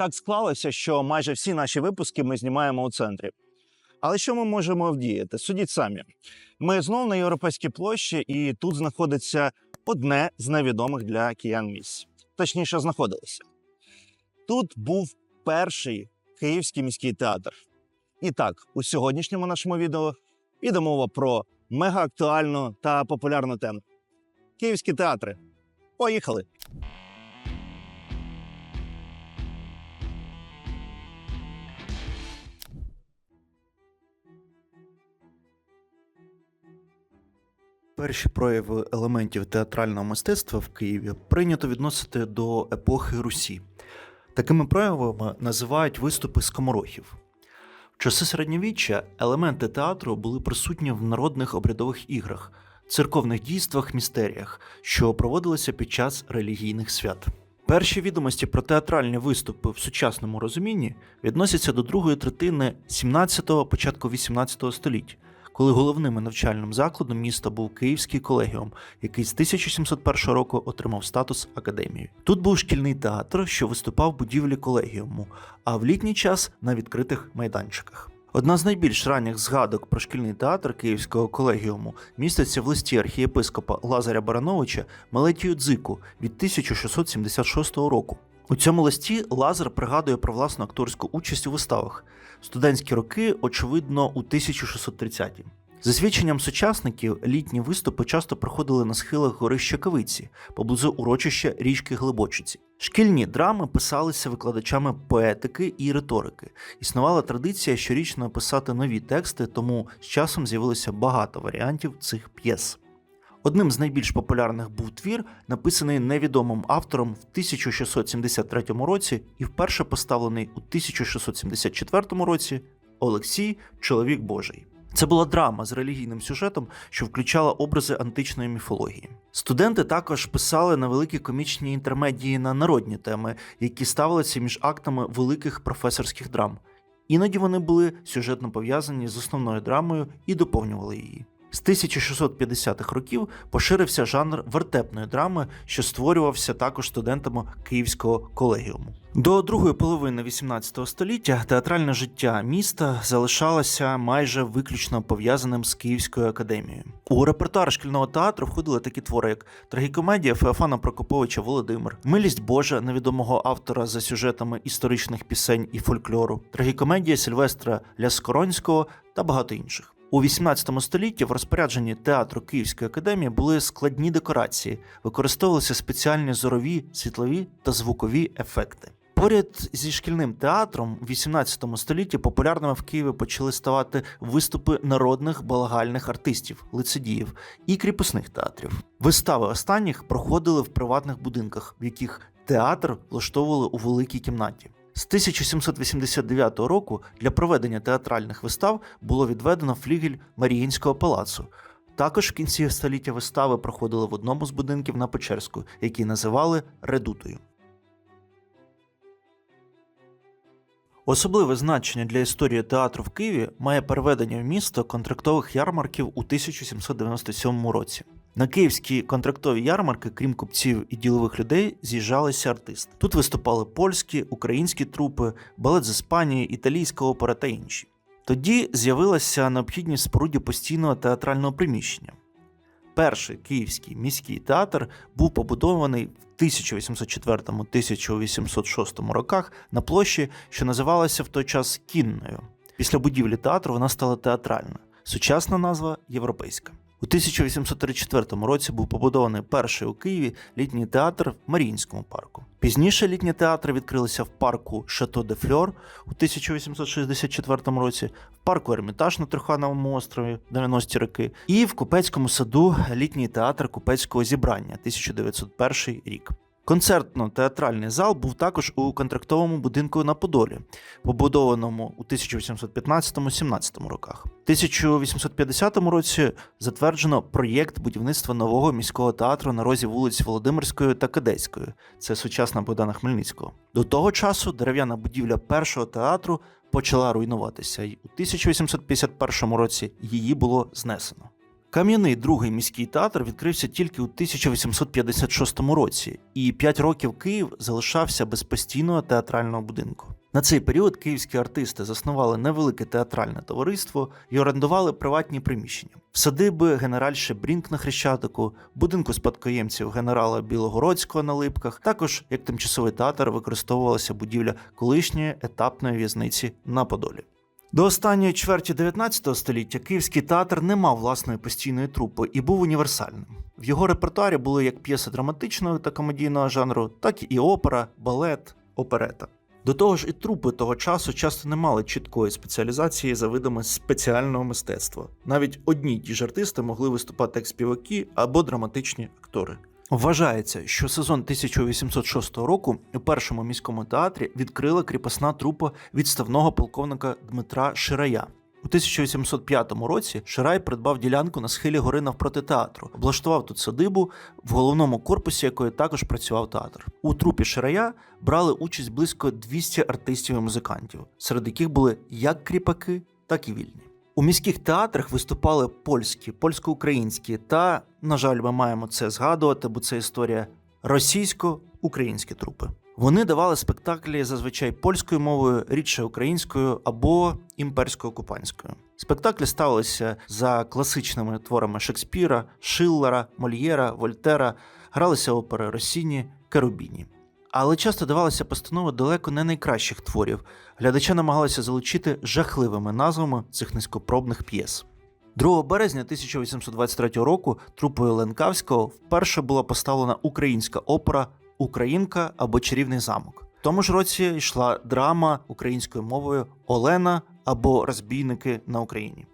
Так склалося, що майже всі наші випуски ми знімаємо у центрі. Але що ми можемо вдіяти? Судіть самі. Ми знову на європейській площі, і тут знаходиться одне з невідомих для киян місць. Точніше, знаходилося. Тут був перший Київський міський театр. І так, у сьогоднішньому нашому відео піде мова про мегаактуальну та популярну тему. Київські театри. Поїхали! Перші прояви елементів театрального мистецтва в Києві прийнято відносити до епохи Русі. Такими проявами називають виступи скоморохів. В часи середньовіччя елементи театру були присутні в народних обрядових іграх, церковних дійствах, містеріях, що проводилися під час релігійних свят. Перші відомості про театральні виступи в сучасному розумінні відносяться до другої третини 17-го, початку 18 століття, коли головним навчальним закладом міста був Київський колегіум, який з 1701 року отримав статус академії. Тут був шкільний театр, що виступав в будівлі колегіуму, а в літній час на відкритих майданчиках. Одна з найбільш ранніх згадок про шкільний театр Київського колегіуму міститься в листі архієпископа Лазаря Барановича Мелетію Дзику від 1676 року. У цьому листі Лазар пригадує про власну акторську участь у виставах. Студентські роки, очевидно, у 1630-ті. За свідченням сучасників, літні виступи часто проходили на схилах гори Щекавиці, поблизу урочища річки Глибочиці. Шкільні драми писалися викладачами поетики і риторики. Існувала традиція щорічно писати нові тексти, тому з часом з'явилося багато варіантів цих п'єс. Одним з найбільш популярних був твір, написаний невідомим автором в 1673 році і вперше поставлений у 1674 році Олексій Чоловік Божий. Це була драма з релігійним сюжетом, що включала образи античної міфології. Студенти також писали на великі комічні інтермедії на народні теми, які ставилися між актами великих професорських драм. Іноді вони були сюжетно пов'язані з основною драмою і доповнювали її. З 1650-х років поширився жанр вертепної драми, що створювався також студентами Київського колегіуму. До другої половини XVIII століття театральне життя міста залишалося майже виключно пов'язаним з Київською академією. У репертуар шкільного театру входили такі твори, як трагікомедія Феофана Прокоповича Володимир, Милість Божа невідомого автора за сюжетами історичних пісень і фольклору, трагікомедія Сильвестра Ляскоронського та багато інших. У 18 столітті в розпорядженні театру Київської академії були складні декорації, використовувалися спеціальні зорові, світлові та звукові ефекти. Поряд зі шкільним театром в 18 столітті популярними в Києві почали ставати виступи народних балагальних артистів, лицедіїв і кріпосних театрів. Вистави останніх проходили в приватних будинках, в яких театр влаштовували у великій кімнаті. З 1789 року для проведення театральних вистав було відведено флігель Маріїнського палацу. Також в кінці століття вистави проходили в одному з будинків на Печерську, який називали Редутою. Особливе значення для історії театру в Києві має переведення в місто контрактових ярмарків у 1797 році. На київські контрактові ярмарки, крім купців і ділових людей, з'їжджалися артисти. Тут виступали польські, українські трупи, балет з Іспанії, італійська опера та інші. Тоді з'явилася необхідність споруді постійного театрального приміщення. Перший київський міський театр був побудований в 1804-1806 роках на площі, що називалася в той час Кінною. Після будівлі театру вона стала театральна. Сучасна назва європейська. У 1834 році був побудований перший у Києві літній театр в Маріїнському парку. Пізніше літні театри відкрилися в парку Шато де Фльор у 1864 році, в парку Ермітаж на Трухановому острові 90-ті роки, і в Купецькому саду літній театр Купецького зібрання 1901 рік. Концертно-театральний зал був також у контрактовому будинку на Подолі, побудованому у 1815-17 роках. У 1850 році затверджено проєкт будівництва нового міського театру на розі вулиць Володимирської та Кадетської. Це сучасна Богдана Хмельницького. До того часу дерев'яна будівля першого театру почала руйнуватися, і у 1851 році її було знесено. Кам'яний другий міський театр відкрився тільки у 1856 році, і 5 років Київ залишався без постійного театрального будинку. На цей період київські артисти заснували невелике театральне товариство і орендували приватні приміщення. Садиби генеральше Брінк на Хрещатику, будинку спадкоємців генерала Білогородського на Липках. Також як тимчасовий театр використовувалася будівля колишньої етапної в'язниці на Подолі. До останньої чверті 19 століття київський театр не мав власної постійної трупи і був універсальним. В його репертуарі були як п'єси драматичного та комедійного жанру, так і опера, балет, оперета. До того ж, і трупи того часу часто не мали чіткої спеціалізації за видами спеціального мистецтва. Навіть одні ті ж артисти могли виступати як співаки або драматичні актори. Вважається, що сезон 1806 року у першому міському театрі відкрила кріпосна трупа відставного полковника Дмитра Ширая. У 1805 році Ширай придбав ділянку на схилі гори навпроти театру, облаштував тут садибу, в головному корпусі якої також працював театр. У трупі Ширая брали участь близько 200 артистів і музикантів, серед яких були як кріпаки, так і вільні. У міських театрах виступали польські, польсько-українські та, на жаль, ми маємо це згадувати, бо це історія російсько-українські трупи. Вони давали спектаклі зазвичай польською мовою, рідше українською або імперсько-окупанською. Спектаклі ставилися за класичними творами Шекспіра, Шиллера, Мольєра, Вольтера, гралися опери Росіні, Керубіні. Але часто давалися постанови далеко не найкращих творів. Глядача намагалися залучити жахливими назвами цих низькопробних п'єс. 2 березня 1823 року трупою Ленкавського вперше була поставлена українська опера Українка або Чарівний замок. В тому ж році йшла драма українською мовою Олена або Розбійники на Україні.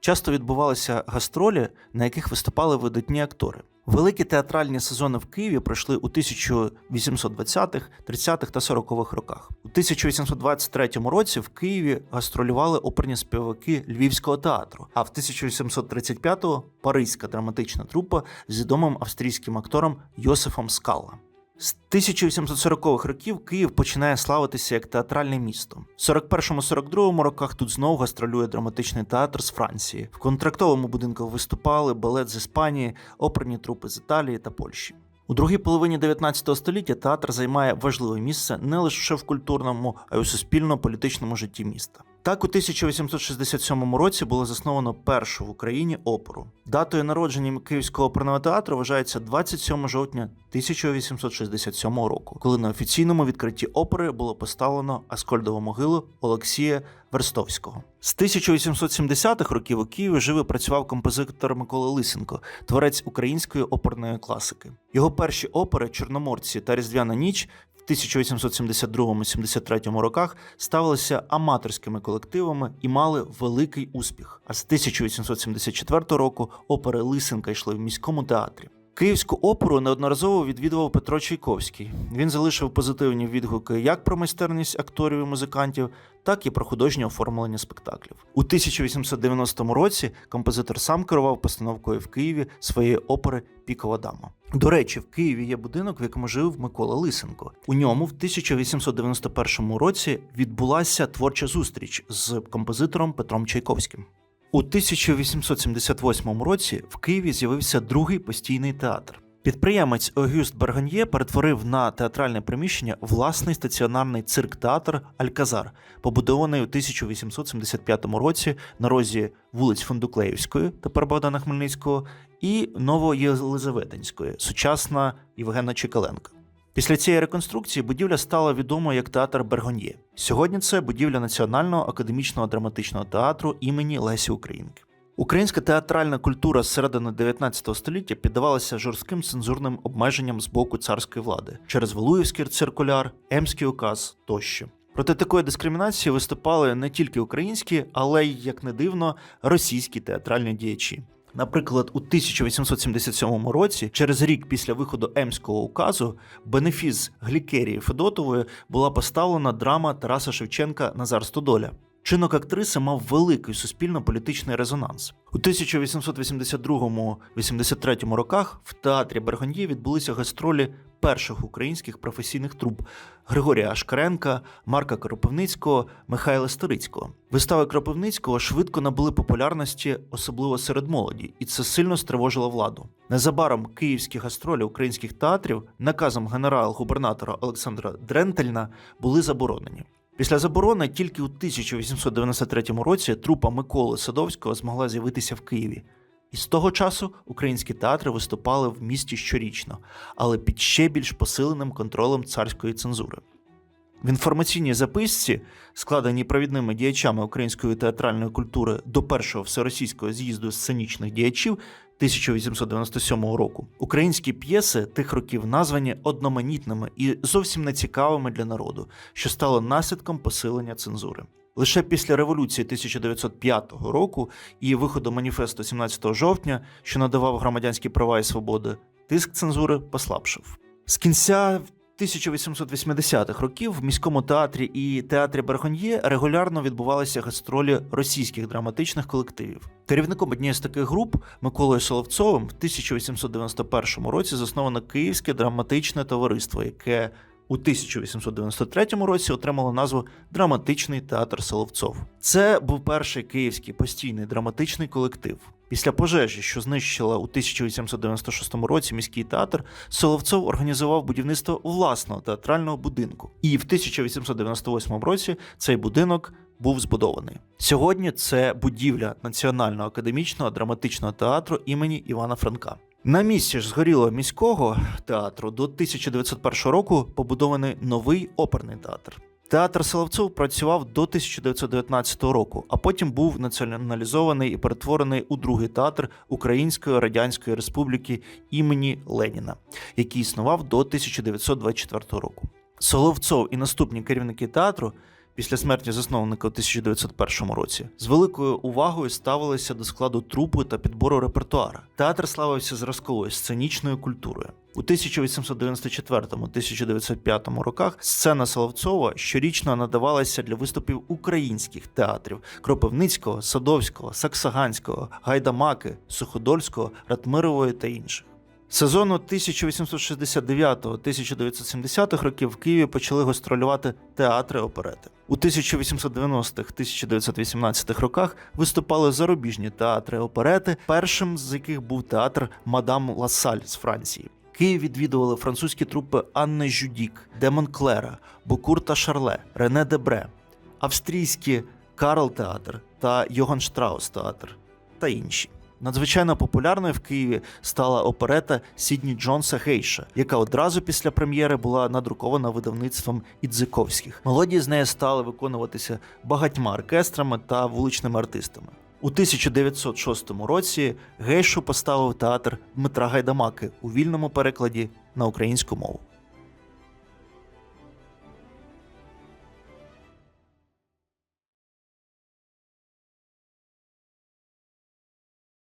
Часто відбувалися гастролі, на яких виступали видатні актори. Великі театральні сезони в Києві пройшли у 1820-х, 30-х та 40-х роках. У 1823 році в Києві гастролювали оперні співаки Львівського театру, а в 1835-го Паризька драматична трупа з відомим австрійським актором Йосифом Скалла. З 1840-х років Київ починає славитися як театральне місто. В 41-42 роках тут знову гастролює драматичний театр з Франції. В контрактовому будинку виступали балет з Іспанії, оперні трупи з Італії та Польщі. У другій половині 19 століття театр займає важливе місце не лише в культурному, а й у суспільно-політичному житті міста. Так, у 1867 році було засновано першу в Україні оперу. Датою народження Київського оперного театру вважається 27 жовтня 1867 року, коли на офіційному відкритті опери було поставлено Аскольдову могилу Олексія Верстовського. З 1870-х років у Києві жив і працював композитор Микола Лисенко, творець української оперної класики. Його перші опери Чорноморці та Різдвяна ніч 1872-73 роках ставилися аматорськими колективами і мали великий успіх. А з 1874 року опери Лисенка йшли в міському театрі. Київську оперу неодноразово відвідував Петро Чайковський. Він залишив позитивні відгуки як про майстерність акторів і музикантів, так і про художнє оформлення спектаклів. У 1890 році композитор сам керував постановкою в Києві своєї опери Пікова дама. До речі, в Києві є будинок, в якому жив Микола Лисенко. У ньому в 1891 році відбулася творча зустріч з композитором Петром Чайковським. У 1878 році в Києві з'явився другий постійний театр. Підприємець Огюст Барганьє перетворив на театральне приміщення власний стаціонарний цирк-театр Альказар, побудований у 1875 році на розі вулиць Фундуклеївської, тепер Богдана Хмельницького, і Новоєлизаветинської, сучасна Євгена Чекаленка. Після цієї реконструкції будівля стала відомою як театр Бергоньє. Сьогодні це будівля Національного академічного драматичного театру імені Лесі Українки. Українська театральна культура з середини 19 століття піддавалася жорстким цензурним обмеженням з боку царської влади через Валуївський циркуляр, Емський указ тощо. Проти такої дискримінації виступали не тільки українські, але й, як не дивно, російські театральні діячі. Наприклад, у 1877 році, через рік після виходу Емського указу, бенефіс Глікерії Федотової була поставлена драма Тараса Шевченка Назар Стодоля. Чинок актриси мав великий суспільно-політичний резонанс. У 1882-83 роках в театрі Бергоньє відбулися гастролі перших українських професійних труп Григорія Ашкаренка, Марка Кропивницького, Михайла Старицького. Вистави Кропивницького швидко набули популярності, особливо серед молоді, і це сильно стривожило владу. Незабаром київські гастролі українських театрів наказом генерал-губернатора Олександра Дрентельна були заборонені. Після заборони тільки у 1893 році трупа Миколи Садовського змогла з'явитися в Києві. І з того часу українські театри виступали в місті щорічно, але під ще більш посиленим контролем царської цензури. В інформаційній записці, складеній провідними діячами української театральної культури до першого всеросійського з'їзду сценічних діячів 1897 року, українські п'єси тих років названі одноманітними і зовсім нецікавими для народу, що стало наслідком посилення цензури. Лише після революції 1905 року і виходу маніфесту 17 жовтня, що надавав громадянські права і свободи, тиск цензури послабшив. З кінця 1880-х років в міському театрі і театрі Берхоньє регулярно відбувалися гастролі російських драматичних колективів. Керівником однієї з таких груп Миколою Соловцовим в 1891 році засновано Київське драматичне товариство, яке у 1893 році отримало назву Драматичний театр Соловцов. Це був перший київський постійний драматичний колектив. Після пожежі, що знищила у 1896 році міський театр, Соловцов організував будівництво власного театрального будинку. І в 1898 році цей будинок був збудований. Сьогодні це будівля Національного академічного драматичного театру імені Івана Франка. На місці ж згорілого міського театру до 1901 року побудований новий оперний театр. Театр Соловцов працював до 1919 року, а потім був націоналізований і перетворений у другий театр Української Радянської Республіки імені Леніна, який існував до 1924 року. Соловцов і наступні керівники театру після смерті засновника у 1901 році з великою увагою ставилися до складу трупи та підбору репертуара. Театр славився зразковою сценічною культурою. У 1894-1905 роках сцена Соловцова щорічно надавалася для виступів українських театрів Кропивницького, Садовського, Саксаганського, Гайдамаки, Суходольського, Ратмирової та інших. Сезону 1869-1970 років в Києві почали гастролювати театри оперети. У 1890-1918 роках виступали зарубіжні театри оперети, першим з яких був театр Мадам Лассаль з Франції. Київ відвідували французькі трупи Анни Жюдік, Демон Клера, Букур та Шарле, Рене Дебре, австрійські Карл Театр та Йоган Штраус Театр та інші. Надзвичайно популярною в Києві стала оперета Сідні Джонса Гейша, яка одразу після прем'єри була надрукована видавництвом Ідзиковських. Мелодії з неї стали виконуватися багатьма оркестрами та вуличними артистами. У 1906 році Гейшу поставив театр Дмитра Гайдамаки у вільному перекладі на українську мову.